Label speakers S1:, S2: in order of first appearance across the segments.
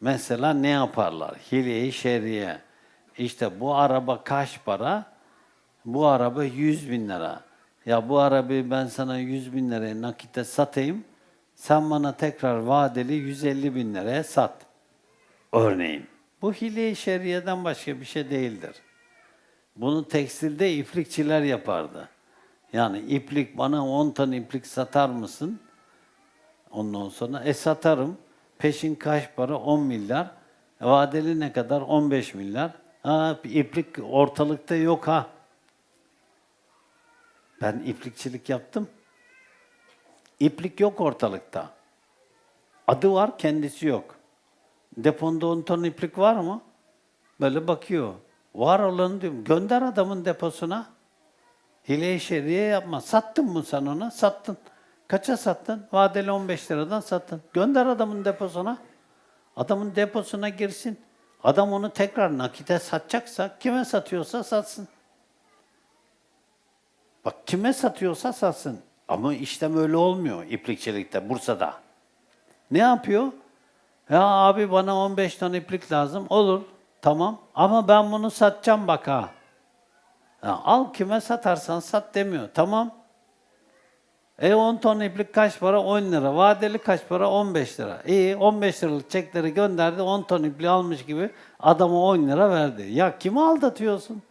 S1: Mesela ne yaparlar? Hile-i şeriye. İşte bu araba kaç para? Bu araba 100 bin lira. Ya bu arabayı ben sana 100 bin liraya nakite satayım. Sen bana tekrar vadeli 150 bin liraya sat. Örneğin. Bu hile-i şeriyeden başka bir şey değildir. Bunu tekstilde iplikçiler yapardı. Yani iplik bana 10 ton iplik satar mısın? Ondan sonra e satarım. Peşin kaç para? 10 milyar. Vadeli ne kadar? 15 milyar. Ha, iplik ortalıkta yok ha. Ben iplikçilik yaptım. İplik yok ortalıkta. Adı var, kendisi yok. Deponda 10 ton iplik var mı? Böyle bakıyor. Var olanı diyorum. Gönder adamın deposuna. Hile-i şeriye yapma. Sattın mı sen ona? Sattın. Kaça sattın? Vadeli 15 liradan sattın. Gönder adamın deposuna. Adamın deposuna girsin. Adam onu tekrar nakite satacaksa kime satıyorsa satsın. Bak kime satıyorsa satsın. Ama işlem öyle olmuyor iplikçilikte, Bursa'da. Ne yapıyor? Ya abi bana 15 ton iplik lazım. Olur. Tamam. Ama ben bunu satacağım bak ha. Ya al kime satarsan sat demiyor. Tamam. E 10 ton iplik kaç para? 10 lira. Vadeli kaç para? 15 lira. İyi 15 liralık çekleri gönderdi. 10 ton ipliği almış gibi adama 10 lira verdi. Ya kimi aldatıyorsun?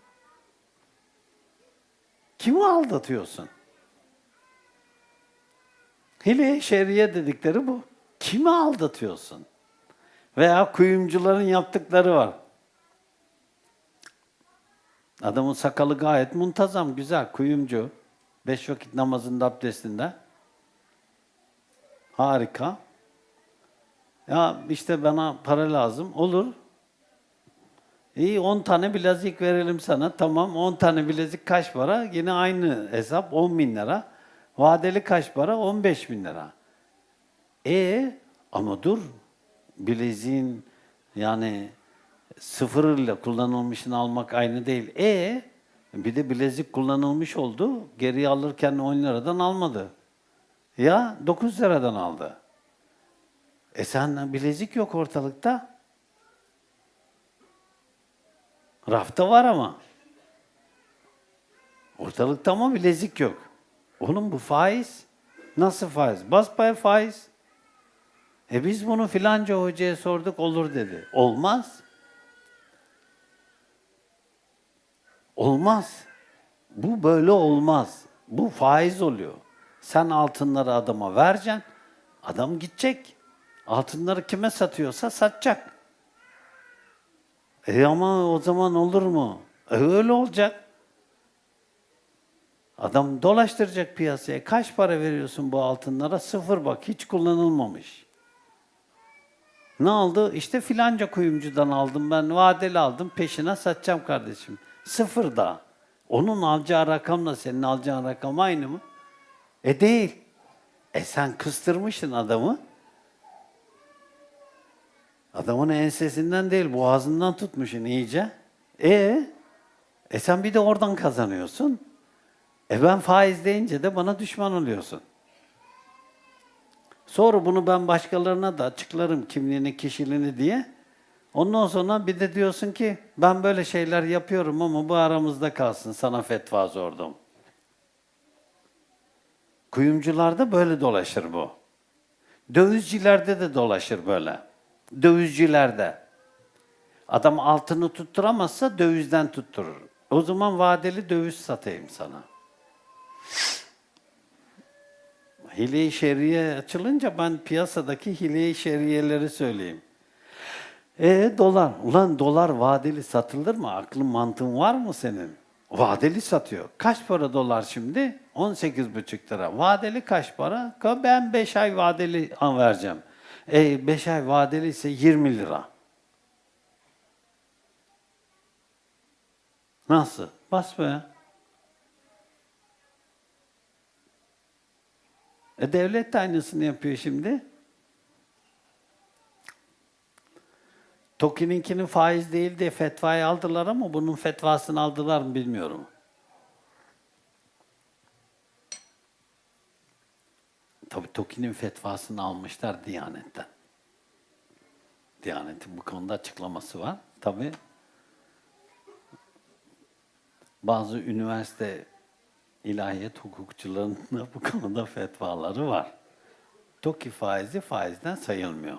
S1: Kimi aldatıyorsun? Hile şeriye dedikleri bu. Kimi aldatıyorsun? Veya kuyumcuların yaptıkları var. Adamın sakalı gayet muntazam, güzel, kuyumcu. Beş vakit namazında, abdestinde. Harika. Ya işte bana para lazım. Olur. İyi 10 tane bilezik verelim sana. Tamam 10 tane bilezik kaç para? Yine aynı hesap 10 bin lira. Vadeli kaç para? 15 bin lira. E ama dur. Bileziğin yani sıfır ile kullanılmışını almak aynı değil. E bir de bilezik kullanılmış oldu. Geriye alırken 10 liradan almadı. Ya 9 liradan aldı. E sen bilezik yok ortalıkta. Rafta var ama. Ortalıkta ama bilezik yok. Oğlum bu faiz. Nasıl faiz? Basbaya faiz. E biz bunu filanca hocaya sorduk olur dedi. Olmaz. Olmaz. Bu böyle olmaz. Bu faiz oluyor. Sen altınları adama vereceksin. Adam gidecek. Altınları kime satıyorsa satacak. E ama o zaman olur mu? E öyle olacak. Adam dolaştıracak piyasaya. Kaç para veriyorsun bu altınlara? Sıfır bak, hiç kullanılmamış. Ne oldu? İşte filanca kuyumcudan aldım ben, vadeli aldım, peşine satacağım kardeşim. Sıfır da. Onun alacağı rakamla senin alacağın rakam aynı mı? E değil. E sen kıstırmışsın adamı. Adamın ensesinden değil, boğazından tutmuşsun iyice. E, e sen bir de oradan kazanıyorsun. E ben faiz deyince de bana düşman oluyorsun. Sonra bunu ben başkalarına da açıklarım kimliğini, kişiliğini diye. Ondan sonra bir de diyorsun ki ben böyle şeyler yapıyorum ama bu aramızda kalsın sana fetva sordum. Kuyumcularda böyle dolaşır bu. Dövizcilerde de dolaşır böyle. Dövizcilerde. Adam altını tutturamazsa dövizden tutturur. O zaman vadeli döviz satayım sana. Hile-i şeriye açılınca ben piyasadaki hile-i şeriyeleri söyleyeyim. E dolar. Ulan dolar vadeli satılır mı? Aklın mantığın var mı senin? Vadeli satıyor. Kaç para dolar şimdi? 18,5 lira. Vadeli kaç para? Ben 5 ay vadeli an vereceğim. E 5 ay vadeli ise 20 lira. Nasıl? Bas be. E devlet de aynısını yapıyor şimdi. TOKİ'ninkinin faiz değil diye fetvayı aldılar ama bunun fetvasını aldılar mı bilmiyorum. Tabii TOKİ'nin fetvasını almışlar Diyanet'ten. Diyaneti bu konuda açıklaması var. Tabi bazı üniversite ilahiyat hukukçularının da bu konuda fetvaları var. TOKİ faizi faizden sayılmıyor.